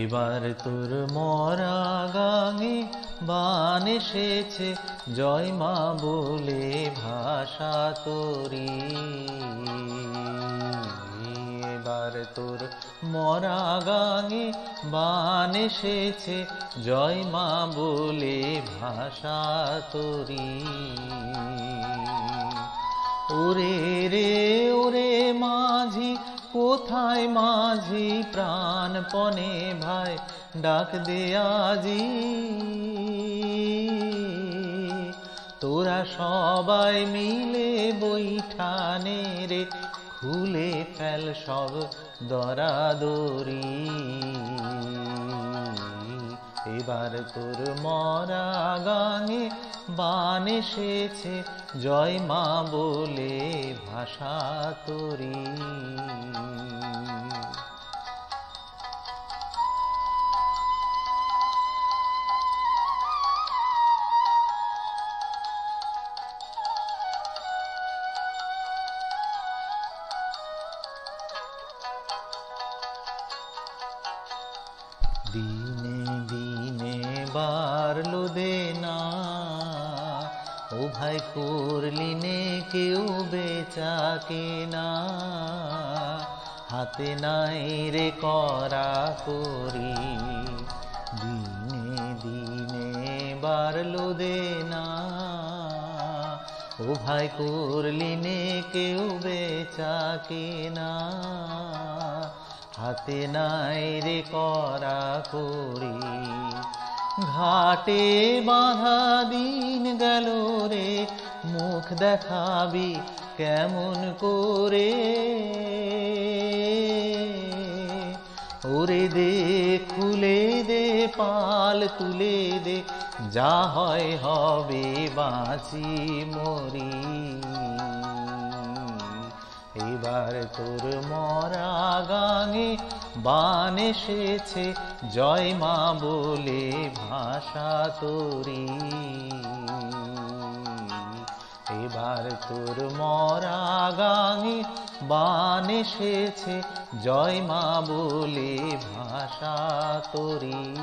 এবার তোর মরা গাঙে বান এসেছে, জয় মা বলে ভাষা তোরি। এবার তোর মরা গাঙে বান এসেছে, জয় মা বলে ভাষা তোরি। ওরে রে মাঝি, কোথায় মাঝি? প্রাণপণে ভাই, ডাক দে আজি। তোরা সবাই মিলে বৈঠানে রে, খুলে ফেল সব দরাদরি। এবার তোর মরা গানে বান এসেছে। জয় মা বলে ভাষা তোরি দিনে দিনে বাড়লো দে না ও ভাই করলি নে কেউ বেচা কেনা। হাতে নাই রে করা করি। দিনে দিনে বাড়লো দে না ও ভাই করলি নে কেউ বেচা কেনা। হাতে নাই রে করা করি ঘাটে বাঁধা দিন গেল রে, মুখ দেখাবি কেমন করে? ওরে দে, খুলে দে, পাল তুলে দে, যা হয় হবে বাঁচি মরি। এবার তোর মরা গাঙে বান এসেছে, জয় মা বলে ভাষা তোরি। এবার তোর মরা গাঙে বান এসেছে, জয় মা বলে ভাষা তোরি।